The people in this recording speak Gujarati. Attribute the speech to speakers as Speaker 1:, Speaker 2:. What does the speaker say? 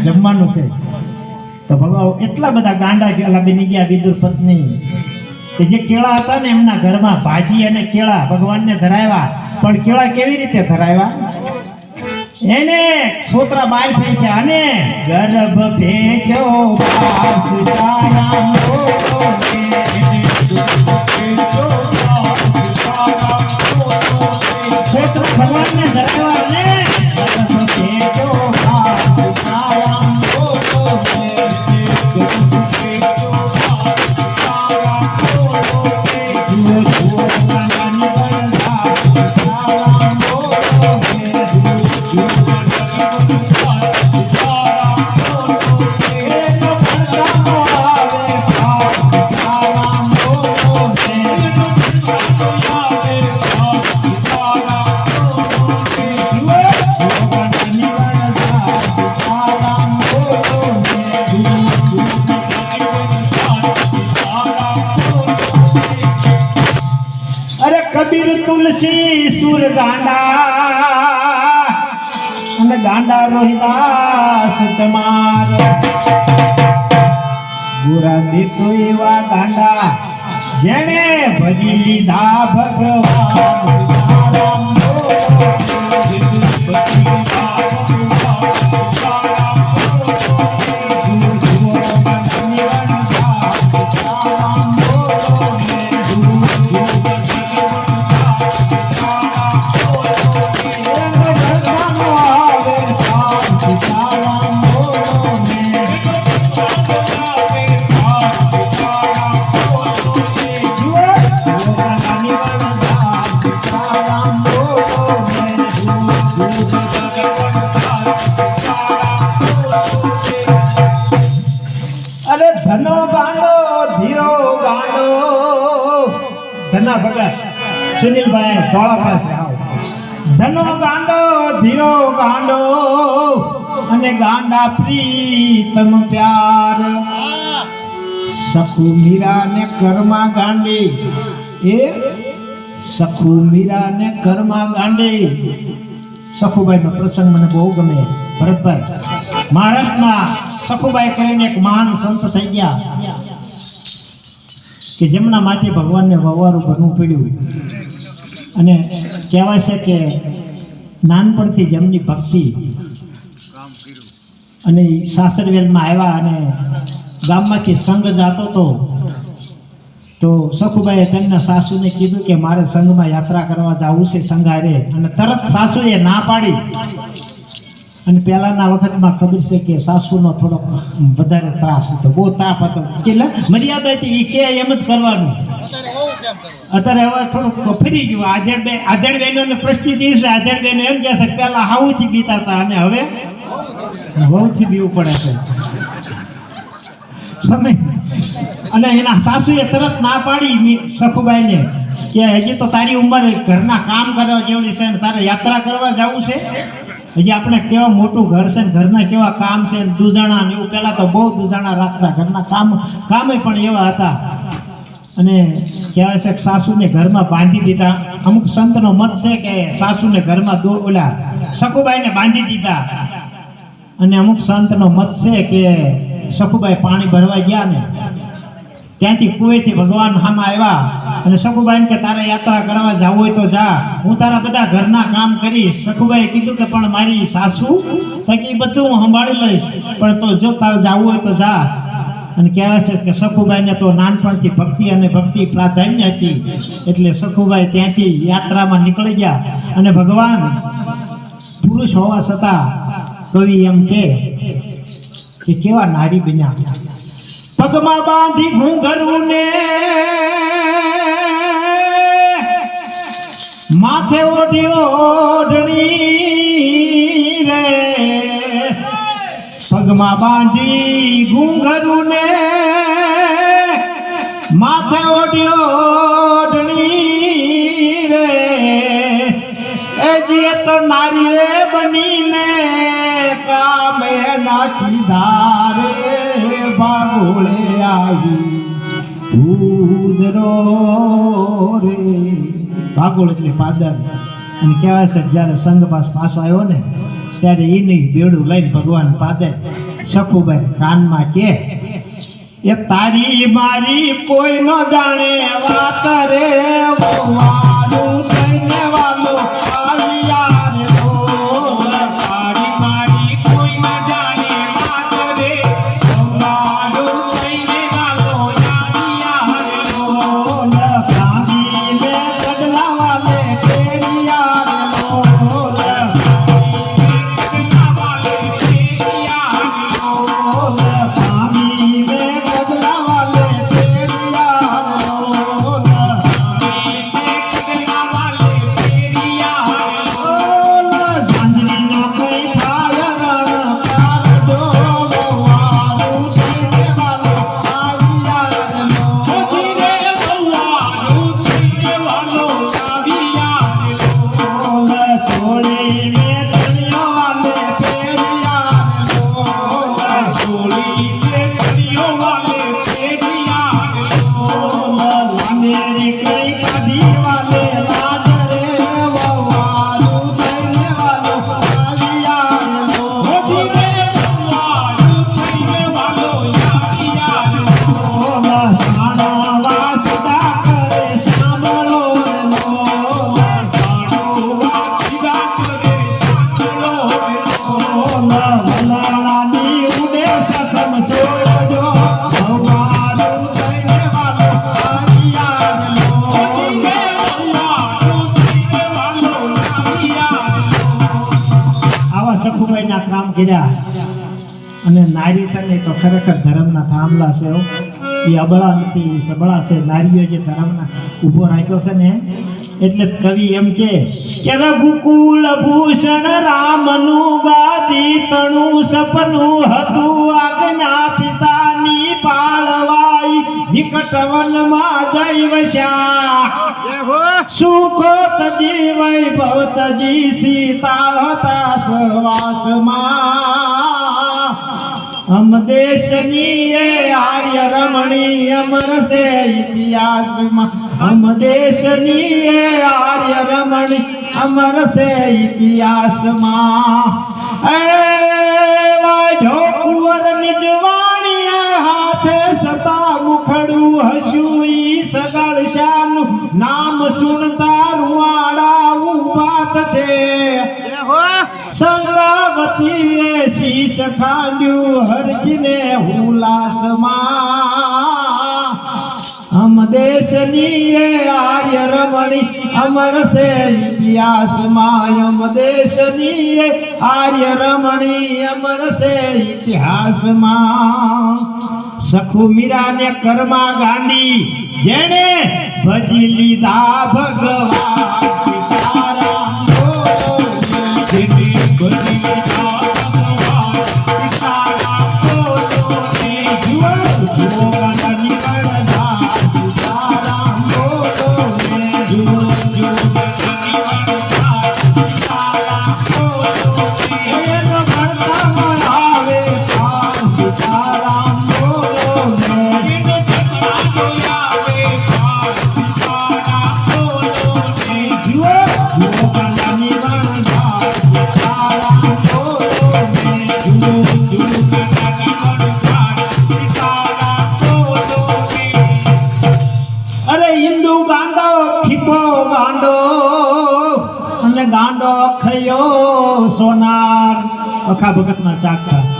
Speaker 1: જમવાનું છે. તો ભગવાન એટલા બધા ગાંડા કેળા બની ગયા વિદુર પત્ની. કે જે કેળા હતા ને એમના ઘરમાં ભાજી અને કેળા ભગવાનને ધરાવ્યા. પણ કેળા કેવી રીતે ધરાવ્યા? એને છોતરા બહાર ફેંક્યા અને ગર્ભ ફેંક્યો કબીર તુલસી સુર ગાંડા. અને ગાંડા રોહિદાસ ચમાર ગુરાદી તો એવા ગાંડા જેણે ભજી લીધા ભગવાન. સુનિલભાઈ ધોળા પાસે આવો ધનો ગાંડો, ધીરો ગાંડો, અને ગાંડા પ્રીતમ પ્યાર. સખુ મીરા ને કર્મા ગાંડી. એ? સખુ મીરા ને કર્મા ગાંડી. સખુભાઈ નો પ્રસંગ મને બહુ ગમે. ભરતભાઈ મહારાષ્ટ્રના સખુભાઈ કરીને એક મહાન સંત થઈ ગયા. કે જેમના માટે ભગવાનને વવારું બનવું પડ્યું. અને કહેવાય છે કે નાનપણથી જેમની ભક્તિ અને સાસરવેલમાં આવ્યા અને ગામમાંથી સંઘ જાતો હતો, તો સખુભાઈએ તેમના સાસુને કીધું કે મારે સંઘમાં યાત્રા કરવા જવું છે સંઘારે. અને તરત સાસુએ ના પાડી. અને પહેલાના વખતમાં ખબર છે કે સાસુનો થોડોક વધારે ત્રાસ હતો, બહુ તાપ હતો. એટલે મર્યાદા હતી એ કે એમ જ કરવાનું. અત્યારે હવે થોડુંક ફરી ગયું. આધેડ બે આધેડ બહેનોને પરિસ્થિતિ છે. આધેડ બહેનો એમ કહે છે પહેલા હાવુથી બીતા હતા અને હવે વહુથી બીવું પડે છે. અને એના સાસુએ તરત ના પાડી સખુબાઈને કે હજી તો તારી ઉંમર ઘરના કામ કરવા જેવડી છે ને તારે યાત્રા કરવા જવું છે? હજી આપણે કેવા મોટું ઘર છે ને ઘરના કેવા કામ છે ને દુજાણા ને એવું પહેલાં તો બહુ દુજાણા રાખતા. ઘરના કામ કામે પણ એવા હતા. અને કહેવાય છે કે સાસુને ઘરમાં બાંધી દીધા. અમુક સંતનો મત છે કે સાસુને ઘરમાં દો ઓલા સખુબાઈને બાંધી દીધા. અને અમુક સંતનો મત છે કે સખુબાઈ પાણી ભરવા ગયા ને, ત્યાંથી કુવેથી ભગવાન હામાં આવ્યા અને સખુબાઈને કે તારે યાત્રા કરવા જવું હોય તો જા. હું તારા બધા ઘરના કામ કરીશ. સખુભાઈ કીધું કે પણ મારી સાસુ તકી બધું હું સંભાળી લઈશ. પણ તો જો તારે જવું હોય તો જા. અને કહેવાય છે કે સખુબાઈને તો નાનપણથી ભક્તિ અને ભક્તિ પ્રાધાન્ય હતી. એટલે સખુબાઈ ત્યાંથી યાત્રામાં નીકળી ગયા અને ભગવાન પુરુષ હોવા છતાં કવિ એમ કે કે કેવા નારી બન્યા. પગમાં બાંધી ઘૂંઘરું ને માથે ઓઢી ઓઢણી પગમાં બાંધી ઘૂંઘરું ને માથે ઓઢ્યો ઓઢણી રે. એ જે તો નારી રે બનીને કામે નાખી ધારે. બાગોળે આવી ઉદરો રે. ભાગોળ એટલે પાદર. અને કહેવાય છે જ્યારે સંઘ પાસ પાછો આવ્યો ને, ત્યારે એની બેડું લઈને ભગવાન પાદર. સખુબેન કાનમાં કે? એ તારી મારી કોઈ ન જાણે વાત રે વાલું થઈને નારી છે ને તો ખરેખર ધર્મના થાંભલા છે. એ અબળા નથી, એ સબળા છે. નારીઓ જે ધર્મના ઊભો રાખ્યો છે ને, એટલે કવિ એમ કે રઘુકુળ ભૂષણ રામનું ગાદી તણું સપનું હતું આજ્ઞા પિતાની પાળવાઈ. વિકટ વનમાં જૈવ વસ્યા સુખો તજી વૈભવ તજી સીતા હતા સવાસમાં અમ દેશની આર્ય રમણી અમર છે ઇતિહાસમાં હમ દેશની આર્ય રમણી અમર છે ઇતિહાસમાં એ વાઢો કુંવર નિજવાણીએ હાથે સતા મુખડું હસુઈ સગળ શાનું નામ સુણતા શીશ ખાંડ્યું હરજીને હુલાસમાં હમ દેશની એ આર્ય રમણી અમર છે ઇતિહાસમાં. અમ દેશની એ આર્ય રમણી અમર છે ઇતિહાસમાં. સખુ મીરાને કર્મા ગાંડી જેણે ભજી લીધા ભગવાન. ભજી બોલો. સોનાર ભગતના ચાકા